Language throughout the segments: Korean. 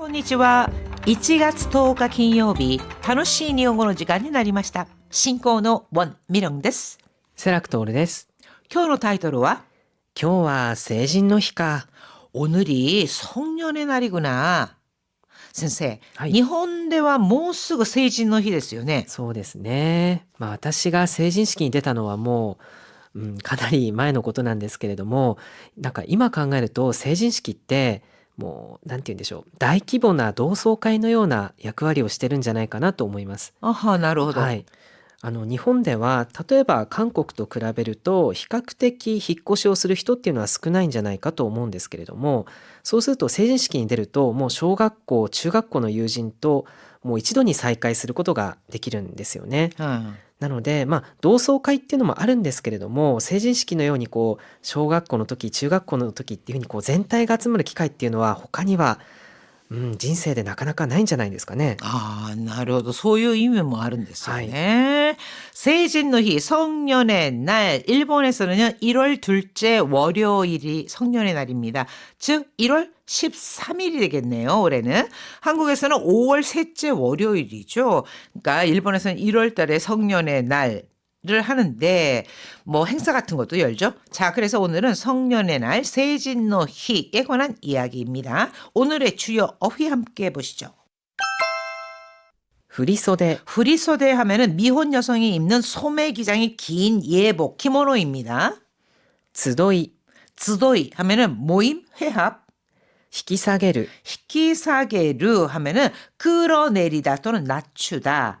こんにちは。1月10日金曜日、楽しい日本語の時間になりました。進行のウォン・ミロンです。セラクトールです。今日のタイトルは？今日は成人の日か。おぬり、尊女ねなりぐな。先生、はい、日本ではもうすぐ成人の日ですよね。そうですね。まあ私が成人式に出たのはもううん、かなり前のことなんですけれどもなんか今考えると成人式ってもう、なんて言うんでしょう。大規模な同窓会のような役割をしてるんじゃないかなと思います。あは、なるほど。はい。あの日本では例えば韓国と比べると比較的引っ越しをする人っていうのは少ないんじゃないかと思うんですけれどもそうすると成人式に出るともう小学校中学校の友人ともう一度に再会することができるんですよね。うんなのでまあ同窓会っていうのもあるんですけれども成人式のようにこう小学校の時中学校の時っていうふうにこう全体が集まる機会っていうのは他には、うん、人生でなかなかないんじゃないですかね。ああ、なるほど。そういう意味もあるんですよね。成人の日, 성년의 날. 일본에서는요, 1월 둘째 월요일이 성년의 날입니다. 즉, 1월 13일이 되겠네요, 올해는. 한국에서는 5월 셋째 월요일이죠. 그러니까 일본에서는 1월 달에 성년의 날. 를 하는데 뭐 행사 같은 것도 열죠. 자, 그래서 오늘은 성년의 날 세진노희에 관한 이야기입니다. 오늘의 주요 어휘 함께 보시죠. 후리소데. 후리소데 하면은 미혼 여성이 입는 소매 기장이 긴 예복 키모노입니다. 즈도이. 즈도이 하면은 모임, 회합, 히키사게르. 히키사게르 하면은 끌어내리다 또는 낮추다.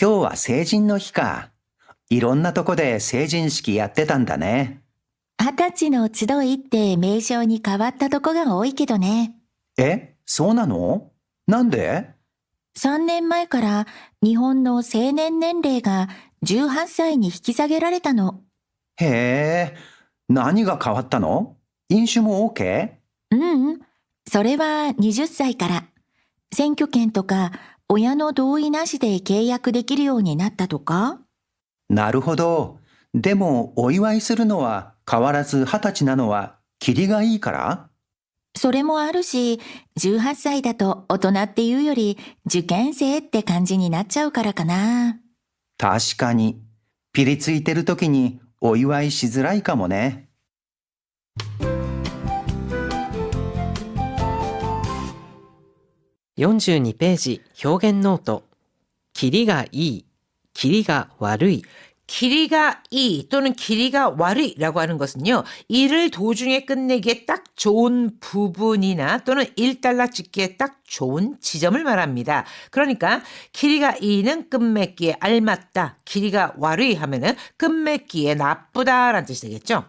今日は成人の日か。いろんなとこで成人式やってたんだね。二十歳の集いって名称に変わったとこが多いけどね。え？そうなの？なんで？3年前から日本の成年年齢が18歳に引き下げられたの。へえ。何が変わったの？飲酒も OK? ううん。それは20歳から。選挙権とか親の同意なしで契約できるようになったとか？なるほど。でも、お祝いするのは変わらず二十歳なのは、キリがいいから？それもあるし、18歳だと大人っていうより受験生って感じになっちゃうからかな。確かに。ピリついてる時にお祝いしづらいかもね。 42ページ表現ノートキリがいいキリが悪い 길이가 이 또는 길이가 와리라고 하는 것은요. 일을 도중에 끝내기에 딱 좋은 부분이나 또는 일달러 찍기에 딱 좋은 지점을 말합니다. 그러니까 길이가 이는 끝맺기에 알맞다. 길이가 와리 하면은 끝맺기에 나쁘다라는 뜻이 되겠죠.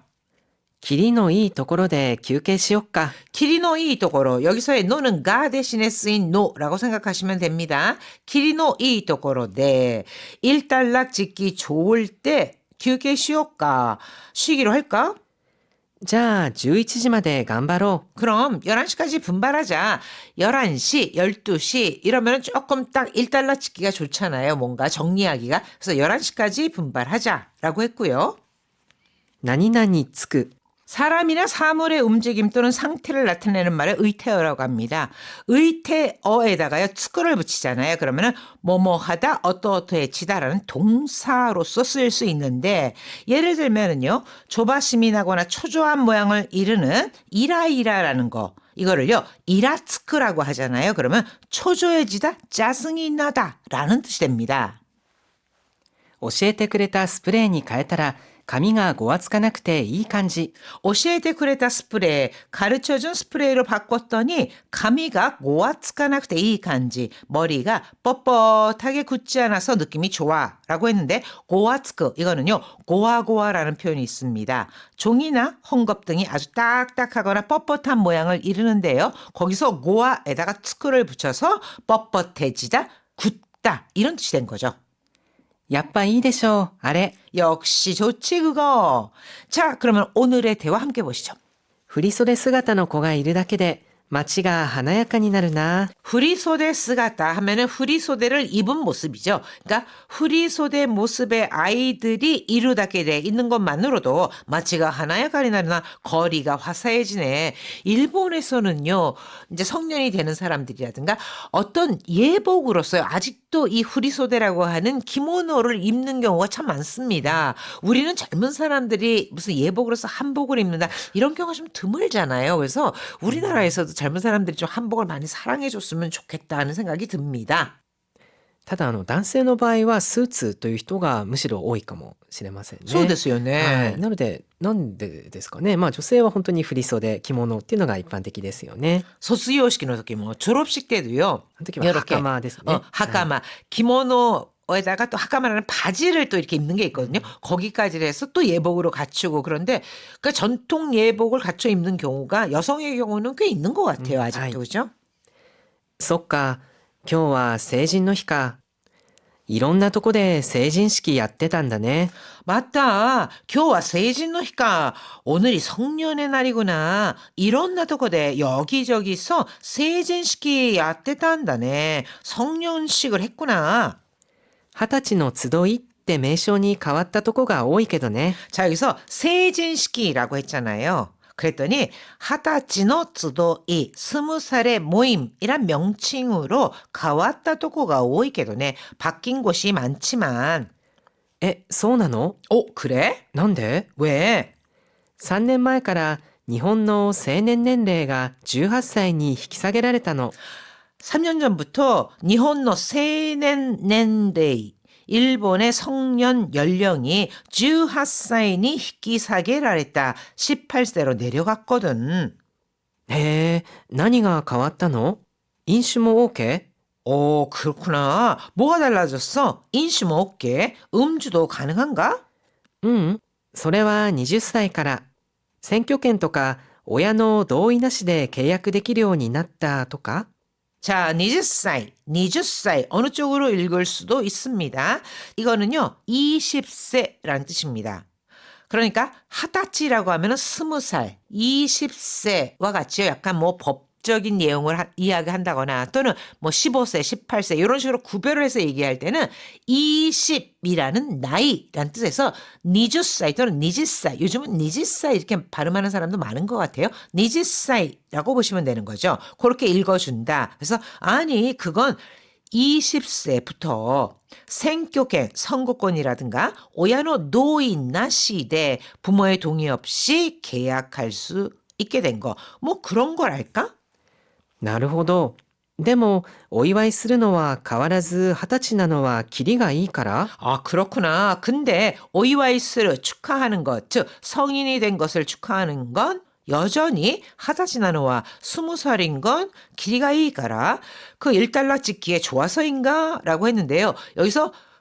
キリのいいところで休憩しよっか 길이노 이 도고로 여기서의 노는 가 대신에 쓰인 노라고 생각하시면 됩니다. 길이노 이 도고로 네. 일단락 짓기 좋을 때 기우게 쉬었까? 쉬기로 할까? じゃあ11時まで頑張ろ 그럼 11시까지 분발하자. 11시, 12시 이러면 조금 딱 1달러 찍기가 좋잖아요. 뭔가 정리하기가. 그래서 11시까지 분발하자라고 했고요. う何々つく 사람이나 사물의 움직임 또는 상태를 나타내는 말을 의태어라고 합니다. 의태어에다가요, 특어를 붙이잖아요. 그러면은, 뭐뭐 하다, 어떠어떠해지다라는 동사로서 쓰일 수 있는데, 예를 들면은요, 조바심이 나거나 초조한 모양을 이르는 이라이라라는 거, 이거를요, 이라츠크라고 하잖아요. 그러면 초조해지다, 짜증이 나다 라는 뜻이 됩니다. 教えてくれたスプレーに変えたら 髪がごわつかなくていい感じ。 오시에테 쿠레타 스프레이 가르쳐준 스프레이로 바꿨더니 가미가 고와츠까나크테 이 간지 머리가 뻣뻣하게 굳지 않아서 느낌이 좋아라고 했는데 고와츠크 이거는요 고와고와라는 표현이 있습니다. 종이나 헝겊 등이 아주 딱딱하거나 뻣뻣한 모양을 이르는데요. 거기서 고와에다가ツク를 붙여서 뻣뻣해지다 굳다 이런 뜻이 된 거죠. やっぱいいでしょう。あれ。 역시 좋지 그거. 자 그러면 오늘의 대화 함께 보시죠. 振袖姿の子がいるだけで街が華やかになるな。 후리소대 쓰갔다 하면은 후리소대를 입은 모습이죠. 그러니까 후리소대 모습의 아이들이 이루다게 돼 있는 것만으로도 마치가 하나야가리 나르나 거리가 화사해지네. 일본에서는요, 이제 성년이 되는 사람들이라든가 어떤 예복으로서 아직 도이 후리소대라고 하는 기모노를 입는 경우가 참 많습니다. 우리는 젊은 사람들이 무슨 예복으로서 한복을 입는다 이런 경우가 좀 드물잖아요. 그래서 우리나라에서도 젊은 사람들이 좀 한복을 많이 사랑해 줬으면 좋겠다는 생각이 듭니다. ただあの男性の場合はスーツという人がむしろ多いかもしれませんね。そうですよね。はい、なのでなんでですかねまあ女性は本当に振袖着物っていうのが一般的ですよね。卒業式の時も졸업식 때도요. あの時は袴ですね。 어, 하카마, 기모노에다가 또 하카마라는 바지를 또 이렇게 입는 게 있거든요. 거기까지 해서 또 예복으로 갖추고 그런데 그 전통 예복을 갖춰 입는 경우가 여성의 경우는 꽤 있는 것 같아요. 음, 아직도 아이. 그죠? そっか 今日は成人の日か。いろんなとこで成人式やってたんだね。 맞다. 교와 세진노히까 오늘이 성년의 날이구나. 이런 나도거대 여기저기서 세진식이 야때단다네. 성년식을 했구나. 二十歳の集いって名称に変わったとこが多いけどね。 자, 여기서 세진식이라고 했잖아요. 그랬더니 하다치노 쯔도이 스무 살의 모임이란 명칭으로 가왔다 도고가 오이게도네 바뀐 곳이 많지만 え、そうなの 오 그래? なんで 왜? 3年前から日本の成年年齢が18歳に引き下げられたの。 3년 전부터 니혼노 세넨넨데이 일본의 성년 연령이 18살이 히키사게라랬다 18세로 내려갔거든. へえ、何が変わったの飲酒も OK? 오, 그렇구나. 뭐가 달라졌어? 인슈 뭐 없게? 음주도 가능한가? うん、それは20歳から。選挙権とか親の同意なしで契約できるようになったとか 자, 20살, 20살 어느 쪽으로 읽을 수도 있습니다. 이거는요, 20세라는 뜻입니다. 그러니까 하다치라고 하면은 20살, 20세와 같이요. 약간 뭐 법 적인 내용을 하- 이야기한다거나 또는 뭐 15세, 18세 이런 식으로 구별을 해서 얘기할 때는 20이라는 나이라는 뜻에서 니주사이 또는 니지사이 요즘은 니지사이 이렇게 발음하는 사람도 많은 것 같아요. 니지사이라고 보시면 되는 거죠. 그렇게 읽어준다. 그래서 아니 그건 20세부터 생교권, 선거권이라든가 오야노 노인나 시대 부모의 동의 없이 계약할 수 있게 된 거. 뭐 그런 거랄까? なるほど。でも、お祝いするのは変わらず二十歳なのはキリがいいから 아, 그렇구나. 근데 오이와이스를 축하하는 것, 즉 성인이 된 것을 축하하는 건 여전히 하다시나노와 스무 살인 건 길이가 이가라. 그 1달러 찍기에 좋아서인가? 라고 했는데요. 여기서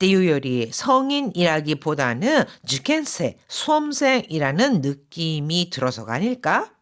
っていうより 성인이라기보다는 주켄세, 수험생이라는 느낌이 들어서가 아닐까?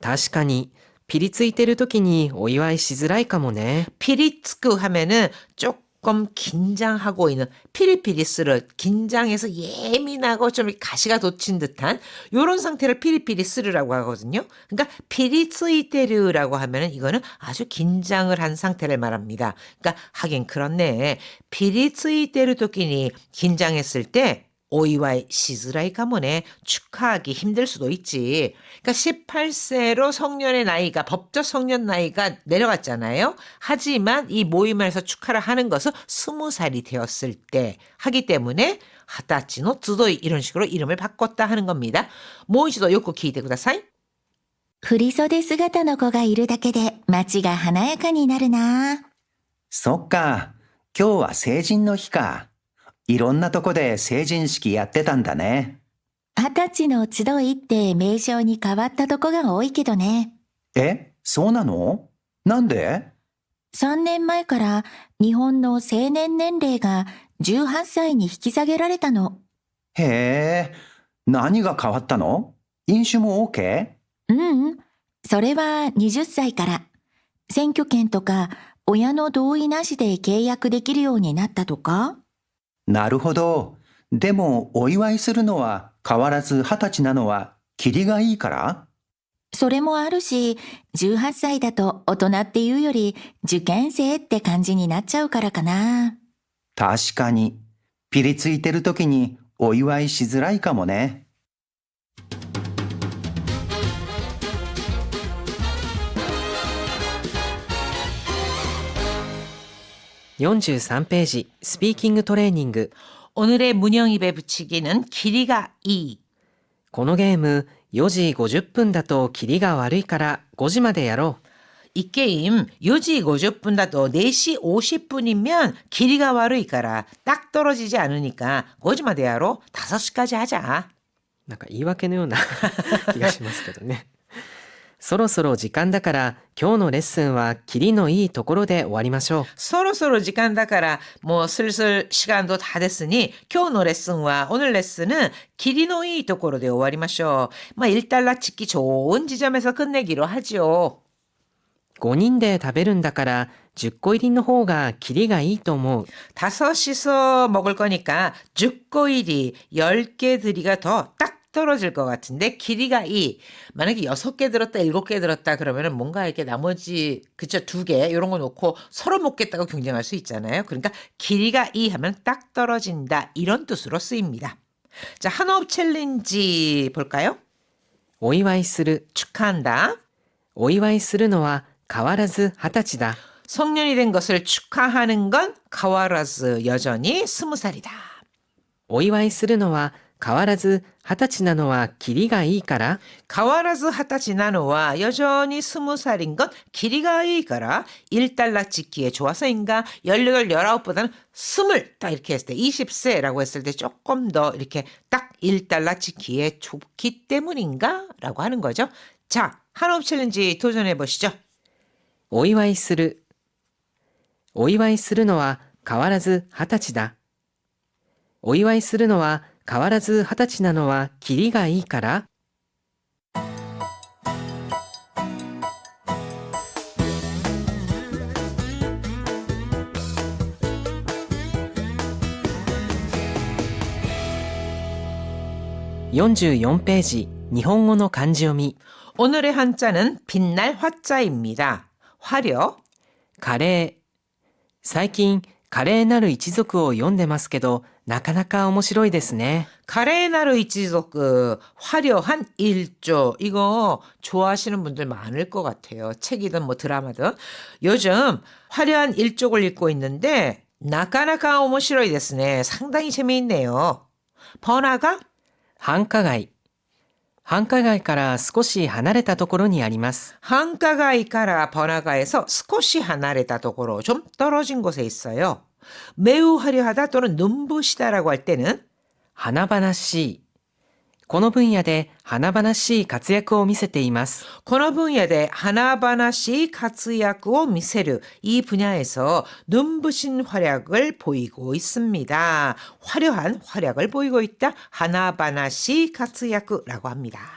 確かに、ピリついてる時にお祝いしづらいかもね。 피리츠크 하면은 조 금 긴장하고 있는 피리피리스를 긴장해서 예민하고 좀 가시가 돋친 듯한 요런 상태를 피리피리스르라고 하거든요. 그러니까 피리츠이테르라고 하면은 이거는 아주 긴장을 한 상태를 말합니다. 그러니까 하긴 그렇네. 피리츠이테르 토끼니 긴장했을 때 오이와이 시즈라이 가문에 축하하기 힘들 수도 있지. 그러니까 18세로 성년의 나이가 법적 성년 나이가 내려갔잖아요. 하지만 이 모임에서 축하를 하는 것은 20살이 되었을 때 하기 때문에 하다치노 쯔도이 이런 식으로 이름을 바꿨다 하는 겁니다. 모이시도 요코 키이테 쿠다사이. 振袖姿の子がいるだけで街が華やかになるな。そっか。今日は成人の日か。 いろんなとこで成人式やってたんだね。二十歳の集いって名称に変わったとこが多いけどね。え、そうなの？なんで？3年前から日本の成年年齢が18歳に引き下げられたの。へえ、何が変わったの？飲酒も OK? うんうん。それは20歳から。選挙権とか親の同意なしで契約できるようになったとか？なるほど。でも、お祝いするのは変わらず二十歳なのは、キリがいいから？それもあるし、18歳だと大人っていうより受験生って感じになっちゃうからかな。確かに。ピリついてる時にお祝いしづらいかもね。43ページ、スピーキングトレーニング。 오늘의 문형 입에 붙이기는 길이가 2. このゲーム、4時50分だとキリが悪いから5時までやろう。 이 게임 4시 50분 다도 4시 50분이면 길이가 와르이까라 딱 떨어지지 않으니까 거짓말 대야로 5시까지 하자. なんか言い訳のような気がしますけどね。 そろそろ時間だから今日のレッスンはキリのいいところで終わりましょう。 서로서로 시간 다가라 뭐 슬슬 시간도 다 됐으니 교노 레슨과 오늘 레슨은 길이노이 도코로데 오와리마쇼. 뭐 1달러 찍기 좋은 지점에서 끝내기로 하죠. 5人で食べるんだから10個入りの方がキリがいいと思う。 다섯이서 먹을 거니까 6고1이 10개 들이가 더 딱 떨어질 것 같은데 길이가 2. 만약에 6개 들었다 7개 들었다 그러면은 뭔가 이렇게 나머지 그쵸 두 개 이런 거 놓고 서로 먹겠다고 경쟁할 수 있잖아요. 그러니까 길이가 2 하면 딱 떨어진다 이런 뜻으로 쓰입니다. 자 한호흡 챌린지 볼까요? お祝いする。 축하한다. お祝いするのは変わらず二十歳だ。 성년이 된 것을 축하하는 건 카와라즈 여전히 스무 살이다. お祝いするのは 変わらず二十歳なのはキリがいいから 가와라즈 하타치 나노와 여전히 스무 살인 건 길이가 이가라 1달러 찍기에 좋아서인가 18, 19보다는 스물 딱 이렇게 했을 때 20세라고 했을 때 조금 더 이렇게 딱 1달러 찍기에 좋기 때문인가? 라고 하는 거죠. 자, 한호흡 챌린지 도전해 보시죠. お祝いする。お祝いするのは変わらず二十歳だ。お祝いするのは 変わらず二十歳なのはキリがいいから44ページ日本語の漢字読み 오늘의 한자는 빛날 화자입니다. 화려, カレー最近 華麗なる一族を読んでますけどなかなか面白いですね 가레나루 이치族, 화려한 일조. 이거 좋아하시는 분들 많을 것 같아요. 책이든 뭐 드라마든. 요즘 화려한 일족을 읽고 있는데, 나카나카 오모시로이 데스네. 상당히 재미있네요. 번화가? 繁華街 繁華街から少し離れたところにあります 한가가이카라 번화가에서 스코시 하나레다 도고로 좀 떨어진 곳에 있어요. 매우 화려하다 또는 눈부시다라고 할 때는 華々しい この分野で華々しい活躍を見せています この分野で華々しい活躍を見せる이 분야에서 눈부신 활약을 보이고 있습니다. 화려한 활약을 보이고 있다. 하나바나시 가츠야크라고 합니다.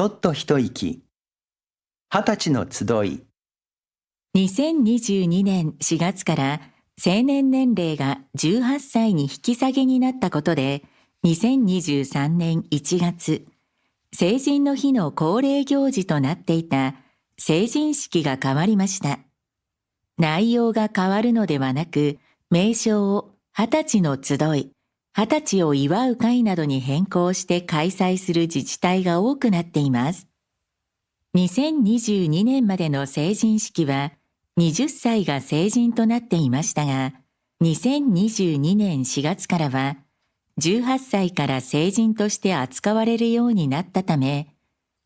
ちょっと一息。二十歳の集い。2022年4月から成年年齢が18歳に引き下げになったことで、2023年1月、成人の日の恒例行事となっていた成人式が変わりました。内容が変わるのではなく、名称を二十歳の集い、二十歳を祝う会などに変更して開催する自治体が多くなっています。2022年までの成人式は20歳が成人となっていましたが、2022年4月からは18歳から成人として扱われるようになったため、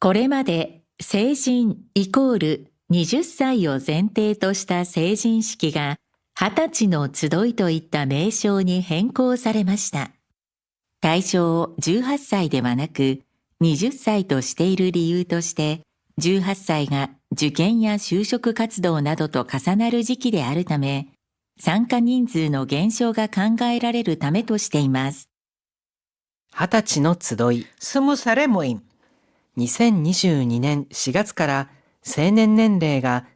これまで成人イコール20歳を前提とした成人式が二十歳の集いといった名称に変更されました。対象を18歳ではなく20歳としている理由として18歳が受験や就職活動などと重なる時期であるため参加人数の減少が考えられるためとしています。二十歳の集い、スムサレモイン。2022年4月から成年年齢が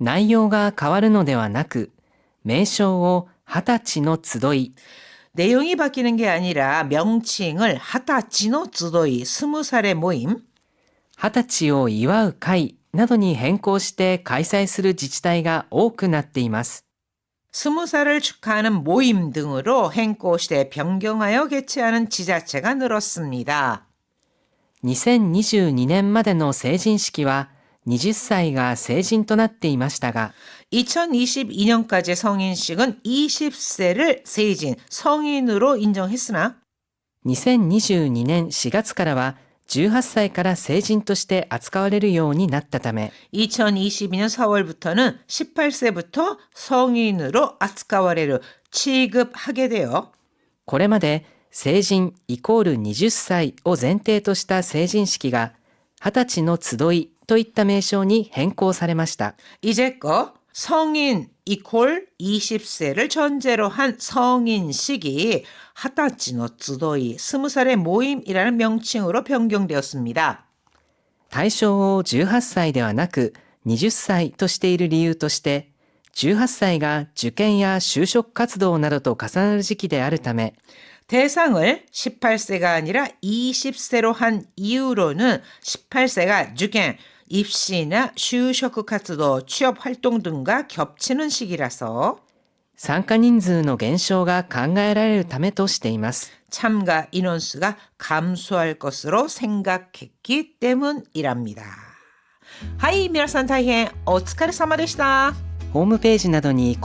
内容が変わるのではなく、名称を二十歳の集い、 내용이 바뀌는 게 아니라 명칭을 하다치노 쯔도이 스무 살의 모임 二十歳を祝う会などに変更して開催する自治体が多くなっています。 스무 살을 축하하는 모임 등으로 행고して 변경하여 개최하는 지자체가 늘었습니다. 2022年までの成人式は 20歳が成人となっていましたが、 2022년까지 성인식은 20세를 세진, 성인으로 인정했으나 2022年4月からは18歳から成人として扱われるようになったため、 2022년 4월부터는 18세부터 성인으로 扱われる 취급하게 되어 これまで成人イコール20歳を前提とした成人式が20歳の集い といった名称に変更されました。 이제껏 성인 이콜 20세를 전제로 한 성인식이 하다치노 쯔도이 20살의 모임이라는 명칭으로 변경되었습니다. 対象を18歳ではなく20歳としている理由として、18歳が受験や就職活動などと重なる時期であるため、 대상을 18세가 아니라 20세로 한 이유로는 18세가 주견, 입시나就職 活動, 취업 활동 등과 겹치는 시기라서 参加人数の減少が考えられるためとしています。 참가 인원수가 감소할 것으로 생각했기 때문이랍니다. 하이, 미라산 다이엔, 오츠카레様でした.ホームページなどに